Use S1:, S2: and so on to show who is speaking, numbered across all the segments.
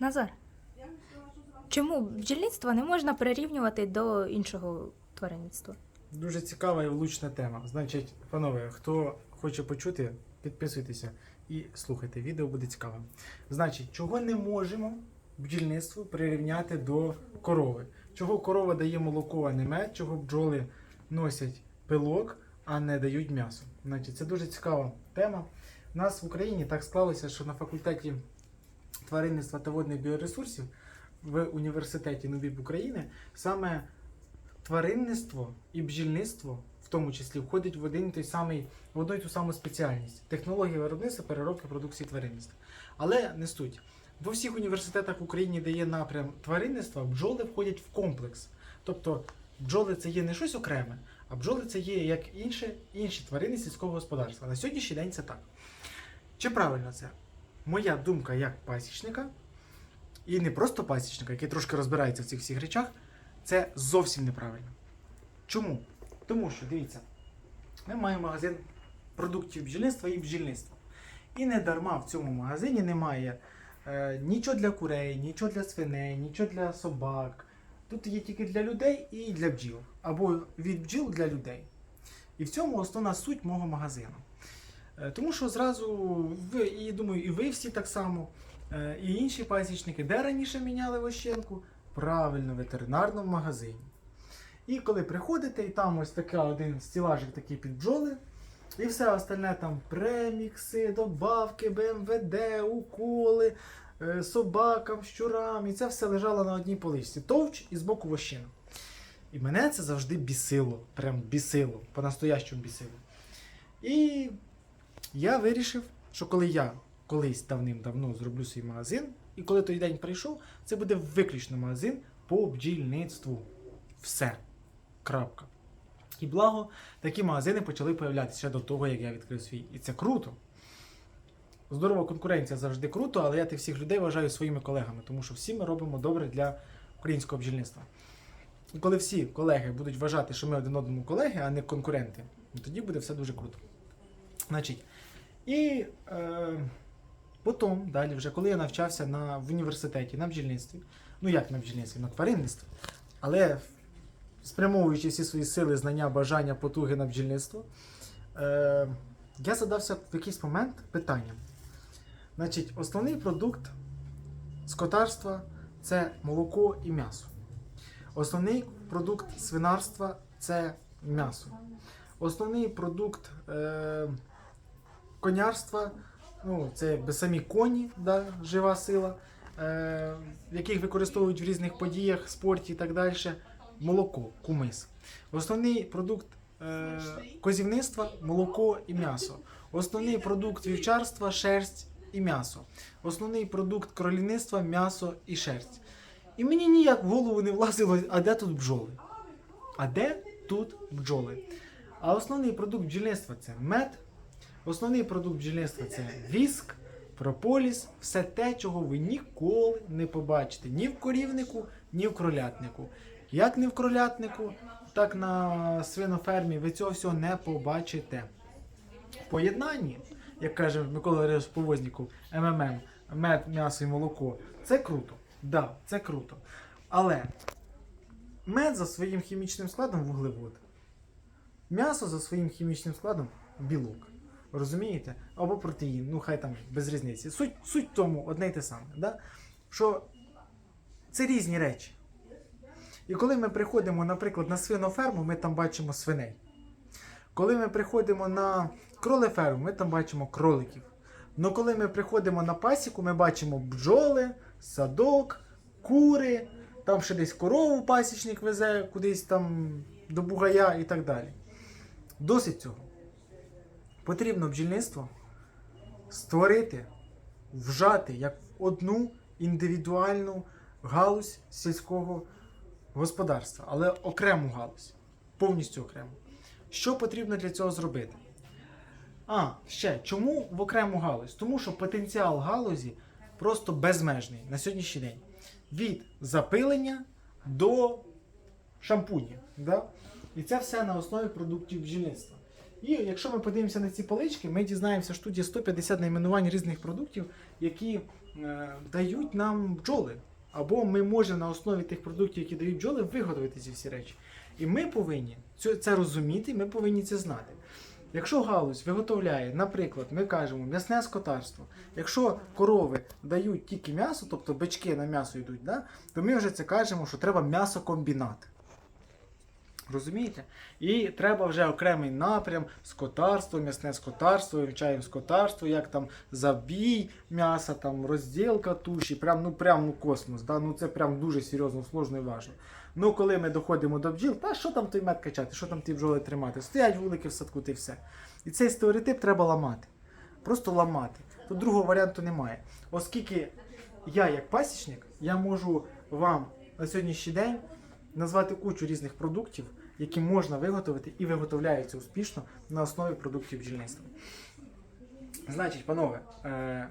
S1: Назар, чому бджільництво не можна прирівнювати до іншого тваринництва?
S2: Дуже цікава і влучна тема. Значить, панове, хто хоче почути, підписуйтеся і слухайте. Відео буде цікавим. Значить, чого не можемо бджільництво прирівняти до корови? Чого корова дає молоко, а не мед, чого бджоли носять пилок, а не дають м'ясо? Значить, це дуже цікава тема. У нас в Україні так склалося, що на факультеті тваринництва та водних біоресурсів в університеті НУБІБ України саме тваринництво і бджільництво, в тому числі, входять в один той самий, в одну і ту саму спеціальність технології виробництва переробки продукції тваринництва. Але не суть. Во всіх університетах в Україні, де є напрям тваринництва, бджоли входять в комплекс. Тобто бджоли це є не щось окреме, а бджоли це є як інше, інші тварини сільського господарства. На сьогоднішній день це так. Чи правильно це? Моя думка як пасічника, і не просто пасічника, який трошки розбирається в цих всіх речах, це зовсім неправильно. Чому? Тому що, дивіться, ми маємо магазин продуктів бджільництва і бджільництва. І не дарма в цьому магазині немає е, нічого для курей, нічого для свиней, нічого для собак. Тут є тільки для людей і для бджіл. Або від бджіл для людей. І в цьому основна суть мого магазину. Е, Тому що зразу ви, і думаю, і ви всі так само, е, і інші пасічники, де раніше міняли вощенку? Правильно, в ветеринарному магазині. І коли приходите, і там ось така один стілажик такий під бджоли, і все остальне там премікси, добавки, БМВД, уколи, е, собакам, щурам. І це все лежало на одній поличці. Товч і збоку вощина. І мене це завжди бісило. Прям бісило, по-настоящому бісило. І я вирішив, що коли я колись давним-давно зроблю свій магазин, і коли той день прийшов, це буде виключно магазин по бджільництву. Все. Крапка. І благо, такі магазини почали появлятися ще до того, як я відкрив свій. І це круто. Здорова конкуренція завжди круто, але я тих всіх людей вважаю своїми колегами, тому що всі ми робимо добре для українського бджільництва. І коли всі колеги будуть вважати, що ми один одному колеги, а не конкуренти, тоді буде все дуже круто. Значить, і е, потім, далі, вже коли я навчався на, в університеті на бджільництві, ну як на бджільництві, на тваринництві, але спрямовуючи всі свої сили, знання, бажання, потуги на бджільництво, е, я задався в якийсь момент питанням. Значить, основний продукт скотарства це молоко і м'ясо. Основний продукт свинарства це м'ясо. Основний продукт е, конярства, ну, це б- самі коні, да, жива сила, е, яких використовують в різних подіях, спорті і так далі. Молоко, кумис. Основний продукт е, козівництва молоко і м'ясо. Основний продукт вівчарства шерсть і м'ясо. Основний продукт кролівництва м'ясо і шерсть. І мені ніяк в голову не влазило, а де тут бджоли? А де тут бджоли? А основний продукт бджільництва це мед, основний продукт бджільництва це віск, прополіс, все те, чого ви ніколи не побачите ні в корівнику, ні в кролятнику. Як не в кролятнику, так на свинофермі ви цього всього не побачите. В поєднанні, як каже Микола Валерійович Повозніков, МММ, мед, м'ясо і молоко, це круто. Да, це круто. Але мед за своїм хімічним складом вуглевод. М'ясо за своїм хімічним складом білок. Розумієте? Або протеїн, ну хай там без різниці. Суть, суть тому одне й те саме. Да? Що це різні речі. І коли ми приходимо, наприклад, на свиноферму, ми там бачимо свиней. Коли ми приходимо на кролеферму, ми там бачимо кроликів. Ну коли ми приходимо на пасіку, ми бачимо бджоли, садок, кури, там ще десь корову пасічник везе кудись там до бугая і так далі. Досить цього. Потрібно бджільництво створити, вжати як одну індивідуальну галузь сільського господарства, але окрему галузь, повністю окрему. Що потрібно для цього зробити? А, ще чому в окрему галузь? Тому що потенціал галузі просто безмежний на сьогоднішній день. Від запилення до шампунів. Да? І це все на основі продуктів бджільництва. І якщо ми подивимося на ці полички, ми дізнаємося, що тут є 150 найменувань різних продуктів, які е, дають нам бджоли. Або ми можемо на основі тих продуктів, які дають бджоли, виготовити ці всі речі. І ми повинні це, розуміти, ми повинні це знати. Якщо галузь виготовляє, наприклад, ми кажемо м'ясне скотарство, якщо корови дають тільки м'ясо, тобто бички на м'ясо йдуть, да, то ми вже це кажемо, що треба м'ясокомбінат. Розумієте? І треба вже окремий напрям скотарство, м'ясне скотарство, вивчаємо скотарство, як там забій м'яса, там розділка туші, прям, ну, прям ну, космос. Да? Ну, це прям дуже серйозно, сложно і важно. Ну, коли ми доходимо до бджіл, та що там той мед качати, що там ті бджоли тримати? Стоять вулики в садку, й все. І цей стереотип треба ламати. Просто ламати. Тут другого варіанту немає. Оскільки я, як пасічник, я можу вам на сьогоднішній день назвати кучу різних продуктів, які можна виготовити і виготовляються успішно на основі продуктів бджільництва. Значить, панове, е,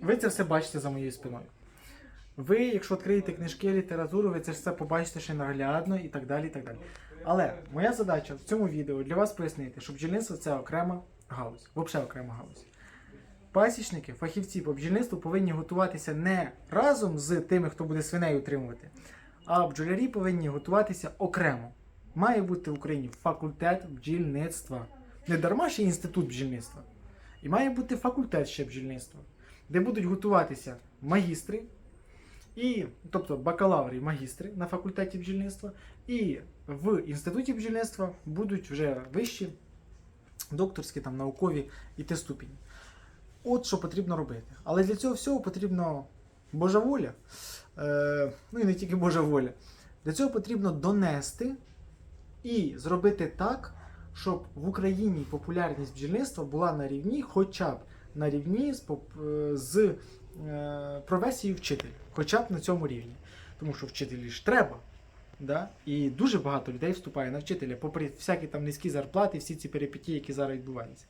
S2: ви це все бачите за моєю спиною. Ви, якщо відкриєте книжки, літературу, ви це все побачите ще наглядно і так далі. і так далі. Але моя задача в цьому відео для вас пояснити, що бджільництво це окрема галузь, взагалі окрема галузь. Пасічники, фахівці по бджільництву повинні готуватися не разом з тими, хто буде свиней утримувати, а бджолярі повинні готуватися окремо. Має бути в Україні факультет бджільництва. Не дарма ще інститут бджільництва. І має бути факультет ще бджільництва, де будуть готуватися магістри, і, тобто бакалаври і магістри на факультеті бджільництва, і в інституті бджільництва будуть вже вищі докторські там, наукові і те ступені. От що потрібно робити. Але для цього всього потрібно Божа воля. Е, ну і не тільки Божа воля. Для цього потрібно донести і зробити так, щоб в Україні популярність бджільництва була на рівні, хоча б на рівні з, е, з е, професією вчитель, хоча б на цьому рівні. Тому що вчителі ж треба. Да? І дуже багато людей вступає на вчителя, попри всякі там низькі зарплати, всі ці перипетії, які зараз відбуваються.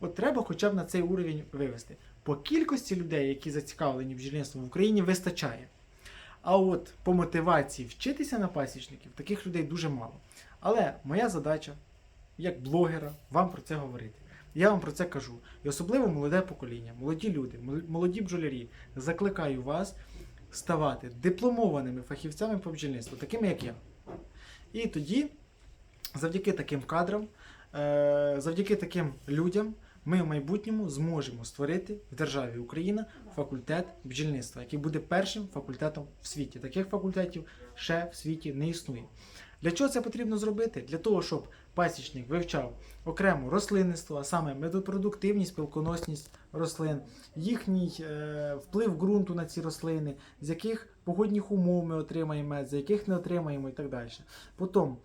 S2: От треба хоча б на цей уровень вивести. По кількості людей, які зацікавлені бджільництвом в Україні, вистачає. А от по мотивації вчитися на пасічників, таких людей дуже мало. Але моя задача, як блогера, вам про це говорити. Я вам про це кажу. І особливо молоде покоління, молоді люди, молоді бджолярі, закликаю вас ставати дипломованими фахівцями по бджільництву, такими як я. І тоді, завдяки таким кадрам, е, завдяки таким людям, ми в майбутньому зможемо створити в державі Україна факультет бджільництва, який буде першим факультетом в світі. Таких факультетів ще в світі не існує. Для чого це потрібно зробити? Для того, щоб пасічник вивчав окремо рослинництво, а саме медопродуктивність, пилконосність рослин, їхній е, вплив ґрунту на ці рослини, з яких погодних умов ми отримаємо з яких не отримаємо і так далі. Потім,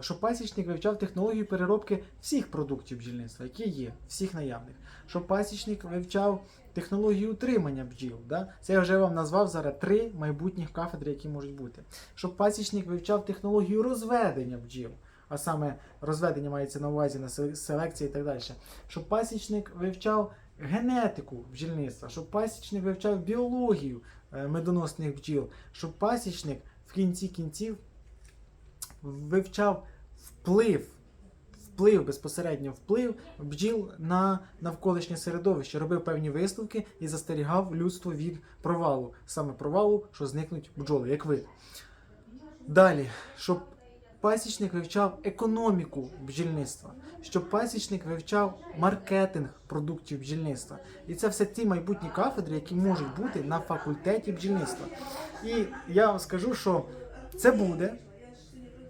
S2: щоб пасічник вивчав технологію переробки всіх продуктів бджільництва, які є, всіх наявних. Щоб пасічник вивчав технологію утримання бджіл. Да? Це я вже вам назвав зараз три майбутніх кафедри, які можуть бути. Щоб пасічник вивчав технологію розведення бджіл. А саме розведення мається на увазі на селекції і так далі. Щоб пасічник вивчав генетику бджільництва, щоб пасічник вивчав біологію е, медоносних бджіл, щоб пасічник в кінці кінців вивчав вплив, вплив, безпосередньо вплив бджіл на навколишнє середовище, робив певні висновки і застерігав людство від провалу, саме провалу, що зникнуть бджоли, як вид. Далі, щоб пасічник вивчав економіку бджільництва, щоб пасічник вивчав маркетинг продуктів бджільництва. І це все ті майбутні кафедри, які можуть бути на факультеті бджільництва. І я вам скажу, що це буде,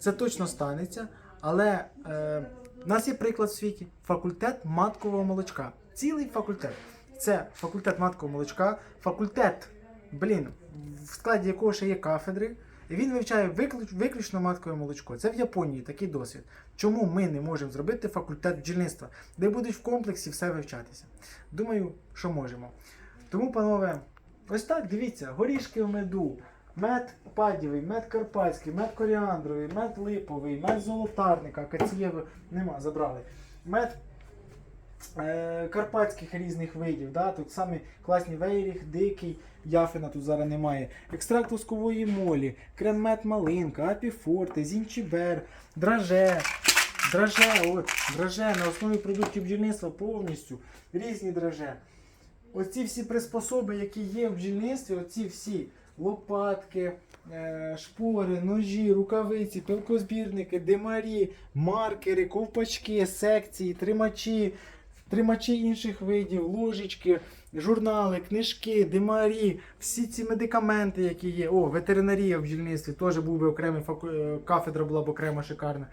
S2: це точно станеться, але е, в нас є приклад в світі: факультет маткового молочка. Цілий факультет. Це факультет маткового молочка, факультет, блін, в складі якого ще є кафедри. І він вивчає виключ, виключно маткове молочко. Це в Японії такий досвід. Чому ми не можемо зробити факультет бджільництва, де будуть в комплексі все вивчатися? Думаю, що можемо. Тому, панове, ось так дивіться: горішки в меду, мед падівий, мед карпатський, мед коріандровий, мед липовий, мед золотарника, кацієвий нема, забрали. Мед е, карпатських різних видів. Да? Тут самі класні вейріх, дикий, яфина тут зараз немає. Екстракт воскової молі, крем-мед малинка, апіфорте, зінчібер, драже. Драже, от, драже на основі продуктів бджільництва повністю, різні драже. оці всі приспособи, які є в бджільництві, оці всі лопатки, е, шпори, ножі, рукавиці, пилкозбірники, димарі, маркери, ковпачки, секції, тримачі, тримачі інших видів, ложечки, журнали, книжки, димарі, всі ці медикаменти, які є. О, ветеринарія в бджільництві теж був би окремий е, кафедра була б окрема шикарна.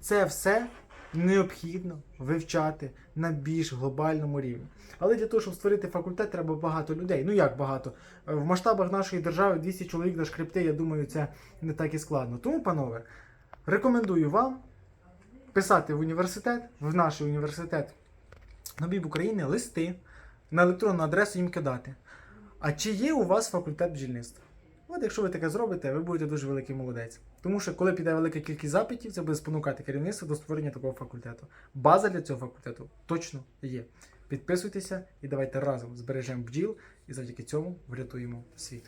S2: Це все необхідно вивчати на більш глобальному рівні. Але для того, щоб створити факультет, треба багато людей. Ну як багато? Е, В масштабах нашої держави 200 чоловік на шкрипти, я думаю, це не так і складно. Тому, панове, рекомендую вам писати в університет, в наш університет на Біб України листи на електронну адресу їм кидати. А чи є у вас факультет бджільництва? От якщо ви таке зробите, ви будете дуже великий молодець. Тому що коли піде велика кількість запитів, це буде спонукати керівництво до створення такого факультету. База для цього факультету точно є. Підписуйтеся і давайте разом збережемо бджіл і завдяки цьому врятуємо світ.